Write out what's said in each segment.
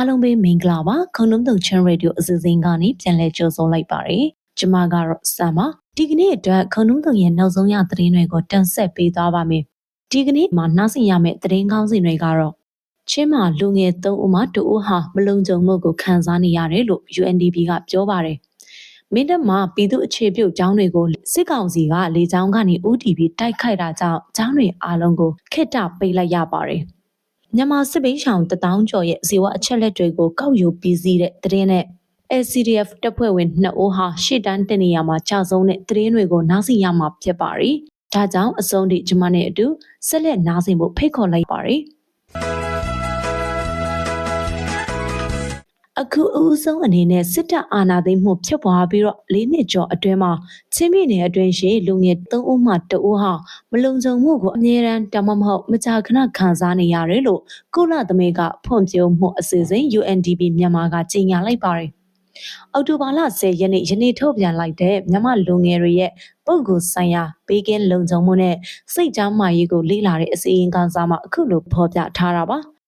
အားလုံးပဲမင်္ဂလာပါခုံနှုံးတုံချန်ရေဒီယိုအစီအစဉ်ကနေပြန်လည်ကြိုဆိုလိုက်ပါတယ်ကျမကတော့ဆမ်ပါဒီကနေ့အတွက်ခုံနှုံးတုံရဲ့နောက်ဆုံးရသတင်းတွေကိုတင်ဆက်ပေးသွားပါမယ်ဒီကနေ့မှာနှားဆင်ရမယ့်သတင်းကောင်းစီတွေကတော့ချင်းမာလူငယ်၃ဦးမှတူဦးဟာမလုံခြုံမှုကိုခံစားနေရတယ်လို့ UNDP ကပြောပါတယ်မင်းတပ်မှာပြည်သူအခြေပြုတ်ကျောင်းတွေကိုစစ်ကောင်စီကလေကြောင်းကနေ OTP တိုက်ခိုက်တာကြောင့်ကျောင်းတွေအားလုံးကိုခိတ္တပိတ်လိုက်ရပါတယ် မြန်မာစစ်ဘိန်းဆောင်တထောင်ကျော်ရဲ့ဇီဝအချက်လက်တွေကိုကောက်ယူပြီးစီးတဲ့သတင်းနဲ့ LCDF တပ်ဖွဲ့ဝင်2ဦးဟာရှေ့တန်းတင်နေရမှာကြာဆုံးတဲ့သတင်းတွေကိုနားဆင်ရမှာဖြစ်ပါတယ်။ဒါကြောင့်အဆုံးထိကျမနဲ့အတူဆက်လက်နားဆင်ဖို့ဖိတ်ခေါ်လိုက်ပါတ အခုအဦးဆုံးအနေနဲ့စစ်တပ်အာဏာသိမ်းမှုဖြစ်ပွားပြီးတော့၄နှစ်ကျော်အတွင်းမှာချင်းပြည်နယ်အတွင်းရှိလူငယ်၃ဦးမှတဦးဟာမလုံခြုံမှုကိုအမြဲတမ်းတမမဟုတ်မကြာခဏခံစားနေရတယ်လို့ကုလသမဂ္ဂဖွံ့ဖြိုးမှုအစီအစဉ် UNDP မြန်မာကကြေညာလိုက်ပါတယ်။အော်တိုဘာလ10ရက်နေ့ယနေ့ထုတ်ပြန်လိုက်တဲ့မြန်မာလူငယ်တွေရဲ့ပုဂ္ဂိုလ်ဆိုင်ရာဘေးကင်းလုံခြုံမှုနဲ့စိတ်ကြမ်းမာရေးကိုလေ့လာတဲ့အစီရင်ခံစာမှာအခုလိုဖော်ပြထားတာပါ။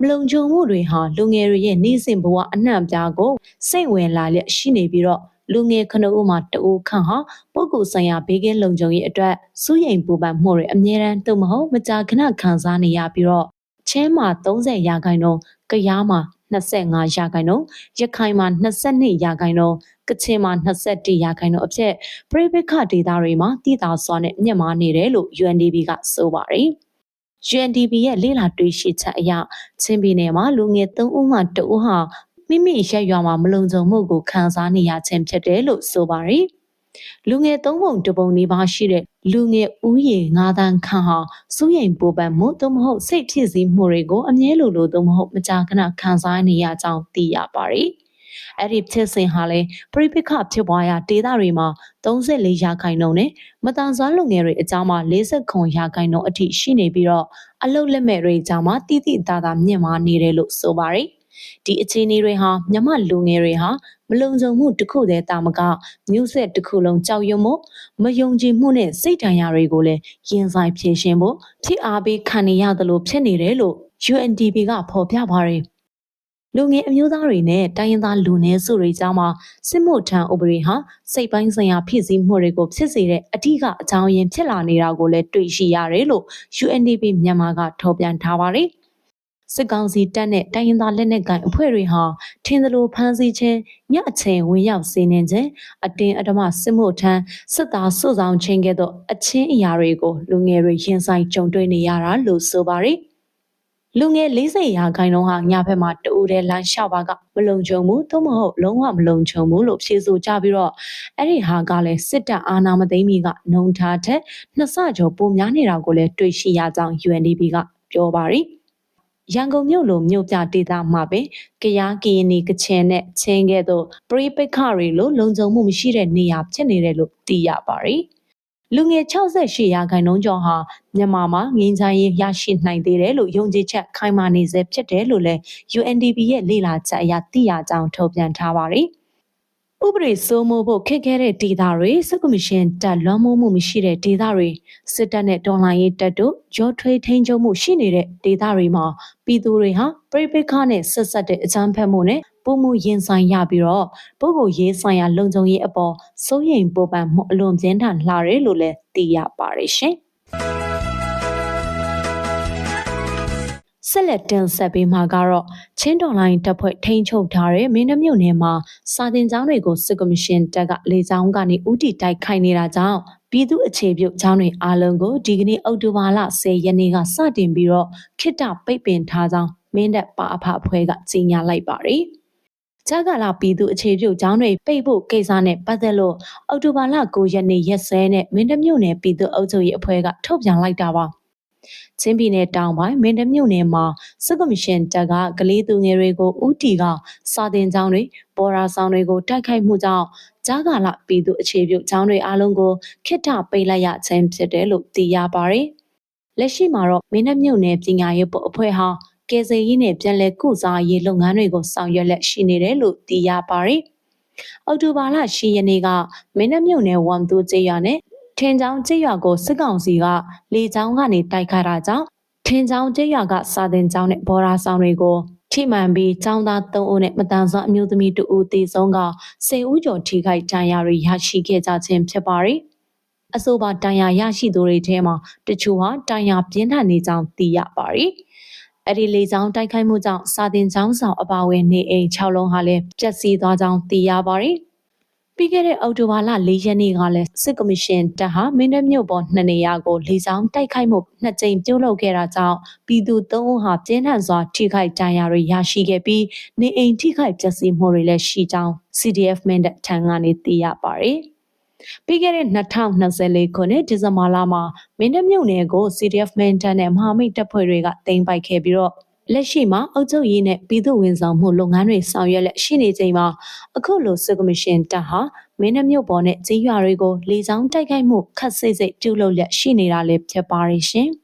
မလုံခြုံမှုတွေဟာလူငယ်တွေရဲ့နေ့စဉ်ဘဝအနှံ့ပြားကိုစိတ်ဝင်လာလျက်ရှိနေပြီးတော့လူငယ်ခဏဦးမှာတအိုးခန့်ဟာပုဂ္ဂိုလ်ဆိုင်ရာဘေးကင်းလုံခြုံရေးအတွက်စူးရိမ်ပူပန်မှုတွေအမြဲတမ်းတုံမဟုတ်မကြာခဏခံစားနေရပြီးတော့ချင်းမှာ30ရာခိုင်နှုန်း၊ကယားမှာ25ရာခိုင်နှုန်း၊ရခိုင်မှာ22ရာခိုင်နှုန်း၊ကချင်မှာ21ရာခိုင်နှုန်းအဖြစ်ပြိပခဒေသတွေမှာတည်တာစွာနဲ့မြင့်မားနေတယ်လို့ UNDP ကဆိုပါတယ်။ UNDP ရဲ့လေ့လာတွေ့ရှိချက်အရချင်းပြည်နယ်မှာလူငယ်3ဦးမှ2ဦးဟာမိမိရက်ရွာမှာမလုံခြုံမှုကိုခံစားနေရခြင်းဖြစ်တယ်လို့ဆိုပါတယ်။လူငယ်3ပုံ2ပုံနေပါရှိတဲ့လူငယ်ဦးရေ9တန်းခန့်ဟာစိုးရိမ်ပူပန်မှုသို့မဟုတ်စိတ်ဖြစ်စည်းမှုတွေကိုအမြဲလိုလိုသို့မဟုတ်မကြာခဏခံစားနေရကြောင်းသိရပါတယ်။ အဲ့ဒီဖြစ်စဉ်ဟာလည်းပြိပခဖြစ်ပွားရာဒေသတွေမှာ34ရာခိုင်နှုန်းနဲ့မတန်ဆွမ်းလူငယ်တွေအကြောင်းမှာ49ရာခိုင်နှုန်းအထိရှိနေပြီးတော့အလုတ်လက်မဲ့တွေအကြောင်းမှာတိတိသားသားမြင့်မားနေတယ်လို့ဆိုပါတယ်။ဒီအခြေအနေတွေဟာမြမလူငယ်တွေဟာမလုံခြုံမှုတစ်ခုတည်းတာမကမျိုးဆက်တစ်ခုလုံးကြောက်ရွံ့မှုမယုံကြည်မှုနဲ့စိတ်ဓာတ်ရတွေကိုလည်းရင်ဆိုင်ဖြေရှင်းဖို့ဖြစ်အားပေးခံနေရသလိုဖြစ်နေတယ်လို့ UNDP ကဖော်ပြပါတယ်။ လူငယ်အမျိုးသားတွေနဲ့တိုင်းရင်းသားလူနည်းစုတွေကြားမှာစစ်မှုထမ်းဥပဒေဟာစိတ်ပိုင်းဆိုင်ရာဖြစ်စည်းမှုတွေကိုဖြစ်စေတဲ့အထူးအကြောင်းရင်းဖြစ်လာနေတာကိုလည်းတွေ့ရှိရတယ်လို့ UNDP မြန်မာကထောက်ပြန်ထားပါတယ်။စစ်ကောင်စီတပ်နဲ့တိုင်းရင်းသားလက်နက်ကိုင်အဖွဲ့တွေဟာထင်းသလိုဖမ်းဆီးခြင်းညအချိန်ဝင်ရောက်စီးနှင်ခြင်းအတင်းအဓမ္မစစ်မှုထမ်းစစ်သားစုဆောင်ခြင်းကဲ့သို့အချင်းအရာတွေကိုလူငယ်တွေရင်ဆိုင်ကြုံတွေ့နေရတာလို့ဆိုပါတယ်။ လူငယ်40ရာခိုင်နှုန်းဟာညဘက်မှာတူတဲ့လမ်းလျှောက်ပါကမလုံခြုံဘူးသို့မဟုတ်လုံးဝမလုံခြုံဘူးလို့ဖြေဆိုကြပြီးတော့အဲ့ဒီဟာကလည်းစစ်တပ်အာဏာမသိမ်းမီကနှုံထားတဲ့နှစ်ဆကျော်ပိုများနေတာကိုလည်းတွေ့ရှိရကြောင်း UNDP ကပြောပါတယ်ရန်ကုန်မြို့လိုမြို့ပြဒေသမှာပဲကရားကရင်နီကချင်နဲ့ချင်းကဲ့သို့ပရိပိခတွေလိုလုံခြုံမှုမရှိတဲ့နေရာဖြစ်နေတယ်လို့သိရပါတယ်။ လူငယ်68ရာခိုင်နှုန်းကျော်ဟာမြန်မာမှာငင်းချိုင်းရေးရရှိနိုင်သေးတယ်လို့ယုံကြည်ချက်ခိုင်မာနေစေဖြစ်တယ်လို့လည်း UNDP ရဲ့လေ့လာချက်အရသိရကြောင်းထုတ်ပြန်ထားပါတယ်။ဥပဒေစိုးမိုးဖို့ခက်ခဲတဲ့ဒေသတွေစစ်ကမရှင်တပ်လွှမ်းမိုးမှုမရှိတဲ့ဒေသတွေစစ်တပ်နဲ့တော်လှန်ရေးတပ်တို့ရောထွေးထိန်းချုပ်မှုရှိနေတဲ့ဒေသတွေမှာပြည်သူတွေဟာပြိပိခနဲ့ဆက်ဆက်တဲ့အကြမ်းဖက်မှုနဲ့ ပုံမှုရင်ဆိုင်ရပြီးတော့ပုဂ္ဂိုလ်ရေးဆိုင်ရာလုံခြုံရေးအပေါ်စိုးရိမ်ပူပန်မှုအလွန်ပြင်းထန်လှတယ်လို့လည်းသိရပါတယ်ရှင်ဆက်လက်တင်ဆက်ပေးမှာကတော့ချင်းတော်လိုင်းတပ်ဖွဲ့ထိန်းချုပ်ထားတဲ့မင်းနှမြို့နယ်မှာစာတင်ကျောင်းတွေကိုစစ်ကော်မရှင်တပ်ကလေကြောင်းကနေဥတီတိုက်ခိုက်နေတာကြောင့်ပြည်သူအခြေပြုကျောင်းတွေအားလုံးကိုဒီကနေ့အောက်တိုဘာလ10ရက်နေ့ကစတင်ပြီးတော့ခိတ္တပိတ်ပင်ထားကြောင်းမင်းတပ်ပါအဖအဖွဲ့ကကြေညာလိုက်ပါတယ်။ ဂျကာလာပြည်သူအခြေပြုကျောင်းတွေပိတ်ဖို့ကိစ္စနဲ့ပတ်သက်လို့အောက်တိုဘာလ9ရက်နေ့ရက်စွဲနဲ့မင်းတမြို့နယ်ပြည်သူ့အုပ်ချုပ်ရေးအဖွဲ့ကထုတ်ပြန်လိုက်တာပါချင်းပြည်နယ်တောင်ပိုင်းမင်းတမြို့နယ်မှာစစ်ကော်မရှင်တပ်ကကလေးသူငယ်တွေကိုဦးတီကစာတင်ကျောင်းတွေပေါ်ရာဆောင်တွေကိုတိုက်ခိုက်မှုကြောင့်ဂျာကာလပြည်သူအခြေပြုကျောင်းတွေအားလုံးကိုခိထပိတ်လိုက်ရခြင်းဖြစ်တယ်လို့သိရပါတယ်။လက်ရှိမှာတော့မင်းတမြို့နယ်ပညာရေးပေါ်အဖွဲ့ဟာ ကယ်ဆယ်ရေးနဲ့ပြည်လဲကုစားရေးလုပ်ငန်းတွေကိုဆောင်ရွက်လက်ရှိနေတယ်လို့သိရပါတယ်။အောက်တိုဘာလ10ရက်နေ့ကမင်းနှမြုံနယ်ဝမ်တူကျေးရွာနဲ့ထင်းချောင်းကျေးရွာကိုစစ်ကောင်စီကလေကြောင်းကနေတိုက်ခိုက်တာကြောင့်ထင်းချောင်းကျေးရွာကစာတင်ကျောင်းနဲ့ဘော်ရာဆောင်တွေကိုထထိမှန်ပြီးចောင်းသား3ဦးနဲ့မတန်ဆွမ်းအမျိုးသမီး2ဦးသေဆုံးက10ဦးကျော်ထိခိုက်ဒဏ်ရာတွေရရှိခဲ့ကြခြင်းဖြစ်ပါတယ်။အဆိုပါဒဏ်ရာရရှိသူတွေထဲမှာတချို့ဟာဒဏ်ရာပြင်းထန်နေကြောင်းသိရပါတယ်။ အဲ့ဒီလေကြောင်းတိုက်ခိုက်မှုကြောင့်စာတင်ကျောင်းဆောင်အပါအဝင်နေအိမ်6လုံးဟာလည်းပျက်စီးသွားကြောင်းသိရပါတယ်။ပြီးခဲ့တဲ့အောက်တိုဘာလ၄ရက်နေ့ကလည်းစစ်ကော်မရှင်တပ်ဟာမင်းတပ်မြို့ပေါ်နှစ်နေရာကိုလေကြောင်းတိုက်ခိုက်မှုနှစ်ကြိမ်ပြုလုပ်ခဲ့တာကြောင့်ပြည်သူ၃ဦးဟာပြင်းထန်စွာထိခိုက်ဒဏ်ရာတွေရရှိခဲ့ပြီးနေအိမ်ထိခိုက်ပျက်စီးမှုတွေလည်းရှိကြောင်း CDF မင်းတပ်ထံကနေသိရပါတယ်။ ပြီးခဲ့တဲ့2024ခုနှစ်ဒီဇင်ဘာလမှာမင်းတပ်မြို့နယ်ကို CDF မင်းတပ်နဲ့မဟာမိတ်တပ်ဖွဲ့တွေကတင်ပိုက်ခဲ့ပြီးတော့လက်ရှိမှာအုပ်ချုပ်ရေးနဲ့ပြည်သူ့ဝန်ဆောင်မှုလုပ်ငန်းတွေဆောင်ရွက်လက်ရှိနေချိန်မှာအခုလိုစစ်ကော်မရှင်တပ်ဟာမင်းနှမြို့ပေါ်နဲ့ကြေးရွာတွေကိုလေကြောင်းတိုက်ခိုက်မှုခတ်စိတ်စိတ်ပြုလုပ်လက်ရှိနေတာလည်းဖြစ်ပါရဲ့ရှင်။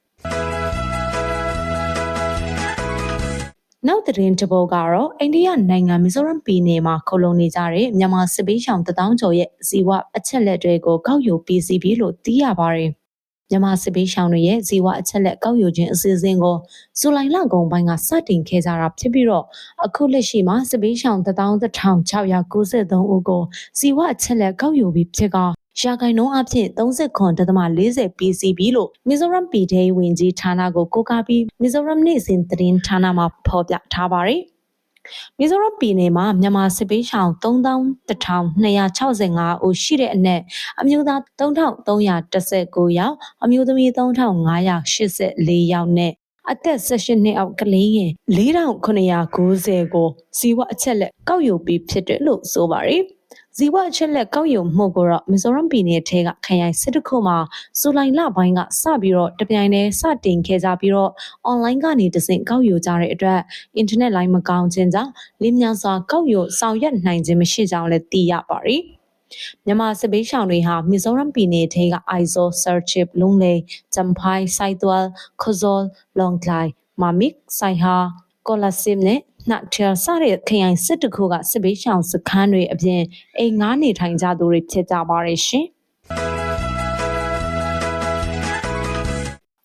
နောက်သတင်းတစ်ပုဒ်ကတော့အိန္ဒိယနိုင်ငံမီဇိုရမ်ပြည်နယ်မှာခုလုံနေကြတဲ့မြန်မာစစ်ပေးရှောင်တထောင်ကျော်ရဲ့ဇီဝအချက်လက်တွေကိုကောက်ယူပြီးစီးပြီးလို့သိရပါတယ်။မြန်မာစစ်ပေးရှောင်တွေရဲ့ဇီဝအချက်လက်ကောက်ယူခြင်းအစီအစဉ်ကိုဇူလိုင်လကုန်ပိုင်းကစတင်ခဲ့ကြတာဖြစ်ပြီးတော့အခုလက်ရှိမှာစစ်ပေးရှောင်11693ဦးကိုဇီဝအချက်လက်ကောက်ယူပြီးဖြစ်က ရာဂိုင်နှုန်းအဖြစ်39.40 PCB လို့မီဇိုရမ်ပြည်ထောင်ဝင်ကြီးဌာနကိုကိုးကားပြီးမီဇိုရမ်နေ့စဉ်သတင်းဌာနမှာဖော်ပြထားပါတယ်။မီဇိုရမ်ပြည်နယ်မှာမြန်မာစစ်ပေးရှောင်3265ဦးရှိတဲ့အနက်အမျိုးသား3319ယောက်အမျိုးသမီး3584ယောက်နဲ့အသက်16နှစ်အောက်ကလေးငယ်4990ကိုဇီဝအချက်လက်ကောက်ယူပြီးဖြစ်တယ်လို့ဆိုပါတယ်။ ဇီဝအချက်လက်ကောက်ယူမှုကိုတော့မီဇိုရမ်ပြည်နယ်ထဲကခရိုင်စစ်တခုမှာဇူလိုင်လပိုင်းကစပြီးတော့တပြိုင်တည်းစတင်ခဲ့ကြပြီးတော့ online ကနေတဆင့်ကောက်ယူကြတဲ့အတွက်အင်တာနက်လိုင်းမကောင်းခြင်းကြောင့်လင်းမြန်စွာကောက်ယူဆောင်ရွက်နိုင်ခြင်းမရှိကြောင်းလည်းသိရပါတယ်။မြန်မာစစ်ပေးရှောင်တွေဟာမီဇိုရမ်ပြည်နယ်ထဲက ISO, Serchip, Lunglei, Champhai, Saitwal, Khozol, Longklai, Mamik, Saiha, Kolasim နဲ့ နှထရစတဲ့ခရိုင်စစ်တခုကစစ်ဘေးရှောင်စခန်းတွေအပြင်အိမ်ငားနေထိုင်ကြသူတွေဖြစ်ကြပါရဲ့ရှင်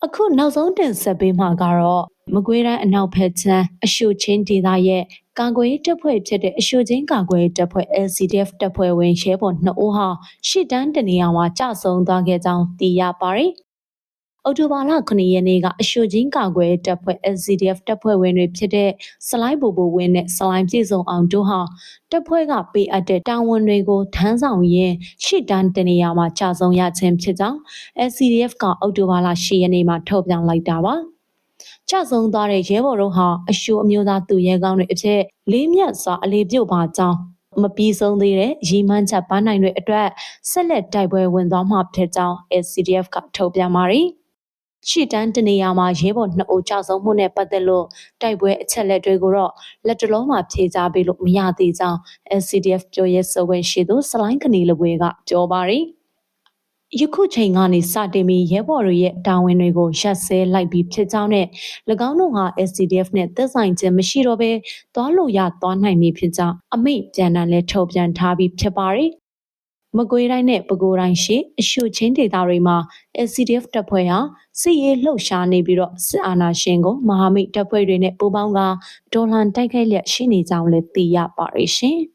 အခုနောက်ဆုံးတင်ဆက်ပေးမှာကတော့မကွေးတိုင်းအနောက်ဘက်ချမ်းအရှုချင်းဒေသရဲ့ကာကွယ်တပ်ဖွဲ့ဖြစ်တဲ့အရှုချင်းကာကွယ်တပ်ဖွဲ့ LCDF တပ်ဖွဲ့ဝင်ရဲဘော်2ဦးဟာရှစ်တန်းတနေရာမှာကြဆုံသွားခဲ့ကြောင်းသိရပါတယ် အော်တိုဘာလ9ရက်နေ့ကအရှိုချင်းကာကွယ်တပ်ဖွဲ့ SCDF တပ်ဖွဲ့ဝင်တွေဖြစ်တဲ့စလိုင်းဘူဘူဝင်းနဲ့စလိုင်းပြည်စုံအောင်တို့ဟာတပ်ဖွဲ့ကပေးအပ်တဲ့တာဝန်တွေကိုထမ်းဆောင်ရင်းရှစ်တန်းတနေရာမှာကြာဆုံးရခြင်းဖြစ်ကြောင်း SCDF ကအော်တိုဘာလ10ရက်နေ့မှာထုတ်ပြန်လိုက်တာပါ။ကြဆုံသွားတဲ့ရဲဘော်တို့ဟာအရှိုအမျိုးသားသူရဲကောင်းတွေအဖြစ်လေးမြတ်စွာအလေးပြုတ်ပါကြောင်းမပြီးဆုံးသေးတဲ့ရီမန်းချက်ပန်းနိုင်တွေအတွက်ဆက်လက်တိုက်ပွဲဝင်သွားမှာဖြစ်ကြောင်း SCDF ကထုတ်ပြန်ပါတယ်။ ရှီတန်းတနေရာမှာရဲဘော်နှစ်ဦးကြောက်ဆုံးမှုနဲ့ပတ်သက်လို့တိုက်ပွဲအချက်လက်တွေကိုတော့လက်တလုံးမှာဖြေကြားပေးလို့မရသေးကြောင်း NCDF ပြောရဲဆိုခွင့်ရှိသူစလိုင်းခနီလပွဲကပြောပါရယ်ယခုချိန်ကနေစတင်ပြီးရဲဘော်တွေရဲ့တာဝန်တွေကိုရပ်စဲလိုက်ပြီးဖြစ်ကြောင်းနဲ့၎င်းတို့ဟာ SCDF နဲ့သက်ဆိုင်ခြင်းမရှိတော့ဘဲသွားလို့ရသွားနိုင်ပြီဖြစ်ကြောင်းအမိန့်ပြန်တမ်းလဲထုတ်ပြန်ထားပြီးဖြစ်ပါတယ် မကွေးတိုင်းနဲ့ပဲခူးတိုင်းရှိအရှုချင်းဒေသတွေမှာ SCDF တပ်ဖွဲ့ဟာစစ်ရေးလှုပ်ရှားနေပြီးတော့စစ်အာဏာရှင်ကိုမဟာမိတ်တပ်ဖွဲ့တွေနဲ့ပူးပေါင်းကဒေါ်လန်တိုက်ခိုက်လျက်ရှိနေကြောင်းလည်းသိရပါရရှင်။